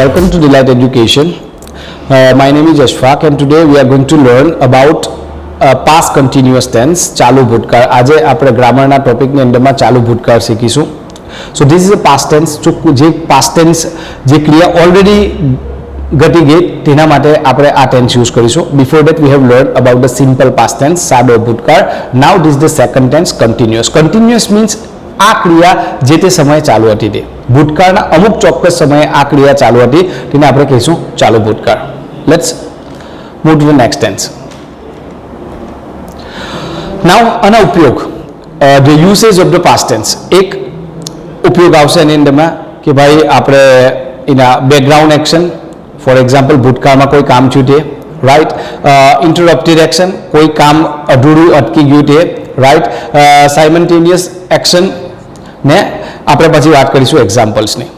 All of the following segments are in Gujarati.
Welcome to Delight Education. Uh, my name is Ashfaq and today we are going to learn about uh, past continuous ચાલુ ભૂતકાળ આજે આપણે ગ્રામરના ટોપિકની અંદરમાં ચાલુ ભૂતકાળ શીખીશું so this is a past tense જે પાસ્ટ ટેન્સ જે ક્રિયા ઓલરેડી ઘટી ગઈ તેના માટે આપણે આ ટેન્સ યુઝ કરીશું before that we have learn about the simple past tense સાદો ભૂતકાળ now this the second tense continuous continuous means આ ક્રિયા જે તે સમયે ચાલુ હતી તે. ભૂતકાળના અમુક ચોક્કસ સમયે આ ક્રિયા ચાલુ હતી, તેને આપણે કહીશું ચાલુ ભૂતકાળ. Let's move to the next tense now આના ઉપયોગ the usage of the past tense એક ઉપયોગ આવશે એની અંદરમાં કે ભાઈ આપણે એના બેકગ્રાઉન્ડ એક્શન ફોર એક્ઝામ્પલ ભૂતકાળમાં કોઈ કામ તે રાઈટ ઇન્ટરપ્ટેડ એક્શન કોઈ કામ અધૂરું અટકી ગયું તે રાઈટ સાયમન્ટેનિયસ એક્શન ને આપણે પછી વાત કરીશું એક્ઝામ્પલ્સની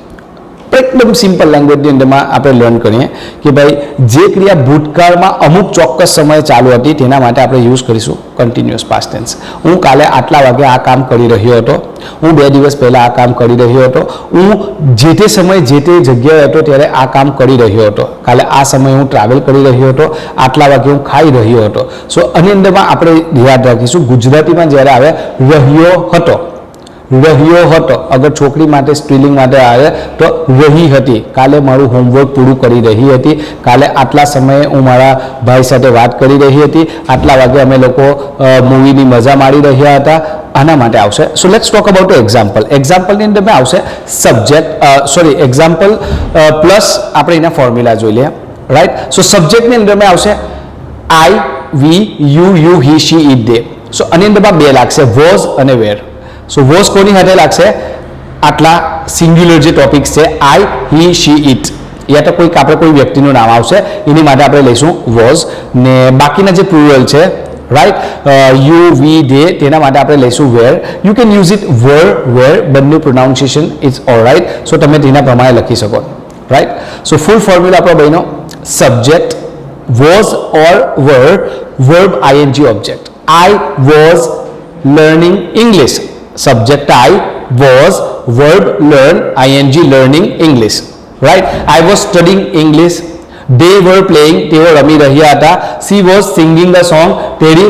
એકદમ સિમ્પલ લેંગ્વેજની અંદરમાં આપણે લર્ન કરીએ કે ભાઈ, જે ક્રિયા ભૂતકાળમાં અમુક ચોક્કસ સમયે ચાલુ હતી, તેના માટે આપણે યુઝ કરીશું કન્ટિન્યુઅસ પાસ્ટ ટેન્સ હું કાલે આટલા વાગે આ કામ કરી રહ્યો હતો, હું બે દિવસ પહેલાં આ કામ કરી રહ્યો હતો, હું જે તે સમયે જે તે જગ્યાએ હતો ત્યારે આ કામ કરી રહ્યો હતો. કાલે આ સમયે હું ટ્રાવેલ કરી રહ્યો હતો, આટલા વાગે હું ખાઈ રહ્યો હતો. સો આની અંદરમાં આપણે યાદ રાખીશું, ગુજરાતીમાં જ્યારે આવે, રહ્યો હતો. રહ્યો હતો. અગર છોકરી માટે સ્પીલિંગ માટે આવે તો રહી હતી. કાલે મારું હોમવર્ક પૂરું કરી રહી હતી. કાલે આટલા સમયે હું મારા ભાઈ સાથે વાત કરી રહી હતી. આટલા વાગે અમે લોકો મૂવીની મજા માણી રહ્યા હતા. આના માટે આવશે. So let's talk about example એક્ઝામ્પલની અંદર મેં આવશે સબ્જેક્ટ સોરી એક્ઝામ્પલ પ્લસ આપણે એના ફોર્મ્યુલા જોઈ લઈએ. રાઈટ સો સબ્જેક્ટની અંદર મેં આવશે I we you you he she it they so આની અંદરમાં બે લાગશે. વોઝ અને વેર સો વોઝ કોની સાથે લાગશે આટલા સિંગ્યુલર જે ટોપિક્સ છે આઈ હી શી ઇટ યા તો કોઈક આપણે કોઈ વ્યક્તિનું નામ આવશે, એની માટે આપણે લઈશું વોઝ ને બાકીના જે પ્લુરલ છે રાઈટ યુ વી ડે તેના માટે આપણે લઈશું where you can use it were where બંને pronunciation is all right so તમે તેના પ્રમાણે લખી શકો. રાઈટ સો ફૂલ ફોર્મ્યુલા આપણો બહેનો subject was or were verb ING object I was learning English subject I was verb learn ing learning English right I was studying English they were playing તેઓ રમી રહ્યા હતા she was singing a song તેરી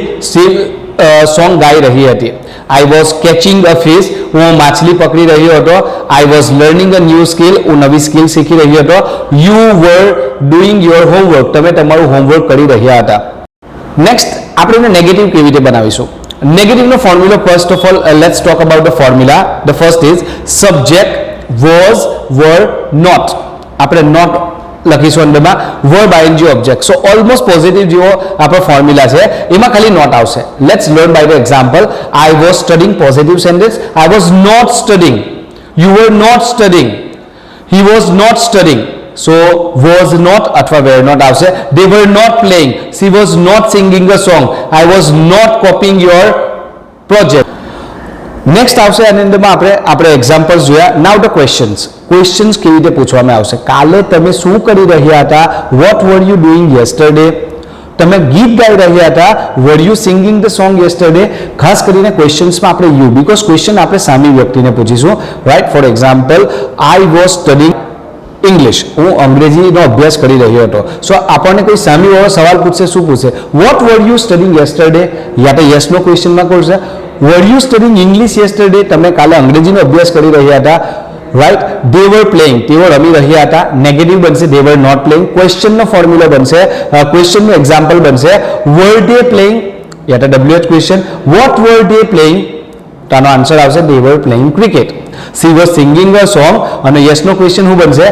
સોંગ ગાઈ રહી હતી I was catching a fish હું માછલી પકડી રહ્યો હતો I was learning a new skill હું નવી સ્કિલ શીખી રહ્યો હતો you were doing your homework તમે તમારું હોમવર્ક કરી રહ્યા હતા નેક્સ્ટ આપણે નેગેટિવ કેવી રીતે બનાવીશું નેગેટિવનો formula first of all let's talk about the formula the first is subject was were not આપણે નોટ લખીશું અંદરમાં verb ING object so almost positive જેવો આપણો ફોર્મ્યુલા છે. એમાં ખાલી નોટ આવશે. Let's learn by the example I was studying positive sentence I was not studying you were not studying he was not studying so was not અથવા વેર નોટ આવશે. They were not playing she was not singing a song I was not copying your project next આવશે આની અંદરમાં આપણે આપણે એક્ઝામ્પલ્સ જોયા. નાવ ધ ક્વેશ્ચન્સ ક્વેશ્ચન્સ કેવી રીતે પૂછવામાં આવશે? કાલે તમે શું કરી રહ્યા હતા? What were you doing yesterday તમે ગીત ગાઈ રહ્યા હતા? Were you singing the song yesterday ખાસ કરીને ક્વેશ્ચન્સમાં આપણે યુ બીકોઝ ક્વેશ્ચન આપણે સામી વ્યક્તિને પૂછીશું. Right for example I was studying English હું અંગ્રેજીનો અભ્યાસ કરી રહ્યો હતો. સો આપણને કોઈ સામી વાળો સવાલ પૂછશે શું પૂછશે what were you studying yesterday યા તો યસનો ક્વેશ્ચનમાં કરશે were you studying English yesterday તમે કાલે અંગ્રેજીનો અભ્યાસ કરી રહ્યા હતા. રાઈટ દે વર પ્લેઇંગ તેઓ રમી રહ્યા હતા. નેગેટિવ બનશે દે વર નોટ પ્લેઇંગ ક્વેશ્ચનનો ફોર્મ્યુલા બનશે. ક્વેશ્ચનનું એક્ઝામ્પલ બનશે. Were they playing yeah W H question what were they playing તો આનો આન્સર આવશે they were playing cricket she was singing a song અને યસનો ક્વેશ્ચન શું બનશે?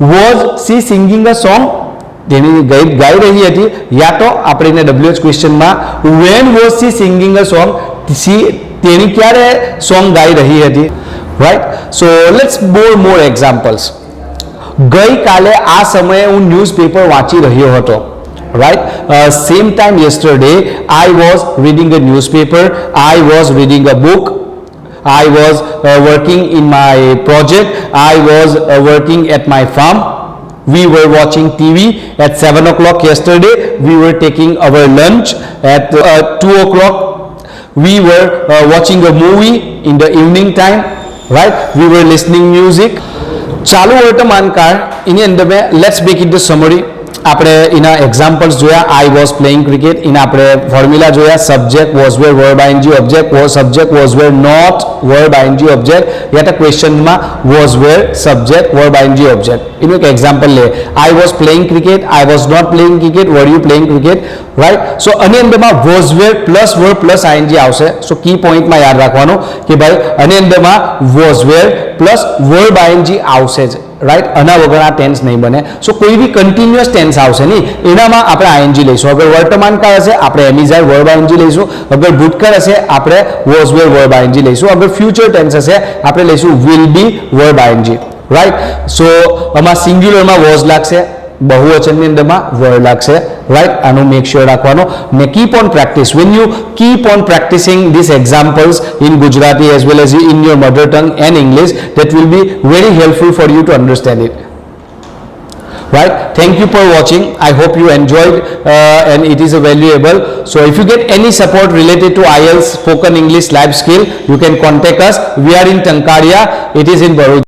Was she singing a song તેની ગઈ ગાઈ રહી હતી. યા તો આપણે એને W H ક્વેશ્ચનમાં when was she singing a song she તેની ક્યારે સોંગ ગાઈ રહી હતી? Right so let's more more examples ગઈકાલે આ સમયે હું ન્યૂઝપેપર વાંચી રહ્યો હતો. Right? uh, same time yesterday i was reading a newspaper i was reading a book I was uh, working in my project. I was uh, working at my farm. We were watching TV at 7 o'clock yesterday. We were taking our lunch at uh, 2 o'clock. We were uh, watching a movie in the evening time, right? We were listening music. Chalu Vartaman in the end, let's make it the summary. આપણે એના એક્ઝામ્પલ્સ જોયા. આઈ વોઝ પ્લેઇંગ ક્રિકેટ એના આપણે ફોર્મ્યુલા જોયા. Subject was were verb ING object વો subject was were not verb ING object યા તો ક્વેશ્ચનમાં was were subject verb ING object એનું એક એક્ઝામ્પલ લે I was playing cricket I was not playing cricket were you playing cricket right so આની અંદરમાં was were plus verb plus ING આવશે. સો કી પોઈન્ટમાં યાદ રાખવાનું કે ભાઈ, આની અંદરમાં was were plus verb ING આવશે જ. રાઈટ આના વગર આ ટેન્સ નહીં બને. સો કોઈ બી કન્ટિન્યુઅસ ટેન્સ આવશે નહીં. એનામાં આપણે આઈએનજી લઈશું. અગર વર્તમાન કાળ હશે, આપણે એમિઝાર વર્બ આઈએનજી લઈશું. અગર ભૂતકાળ હશે, આપણે વોઝ વેર વર્બ આઈએનજી લઈશું. અગર ફ્યુચર ટેન્સ હશે, આપણે લઈશું will be verb ING right so આમાં સિંગ્યુલરમાં વોઝ લાગશે. બહુવચનની અંદરમાં વર્ડ લાગશે રાઈટ આનું મેક શ્યોર રાખવાનું ને keep on practice when you keep on practising these examples in Gujarati as well as in your mother tongue and English that will be very helpful for you to understand it right thank you for watching i hope you enjoyed uh, and it is a valuable so if you get any support related to ielts spoken english live skill you can contact us we are in tankaria it is in Baroda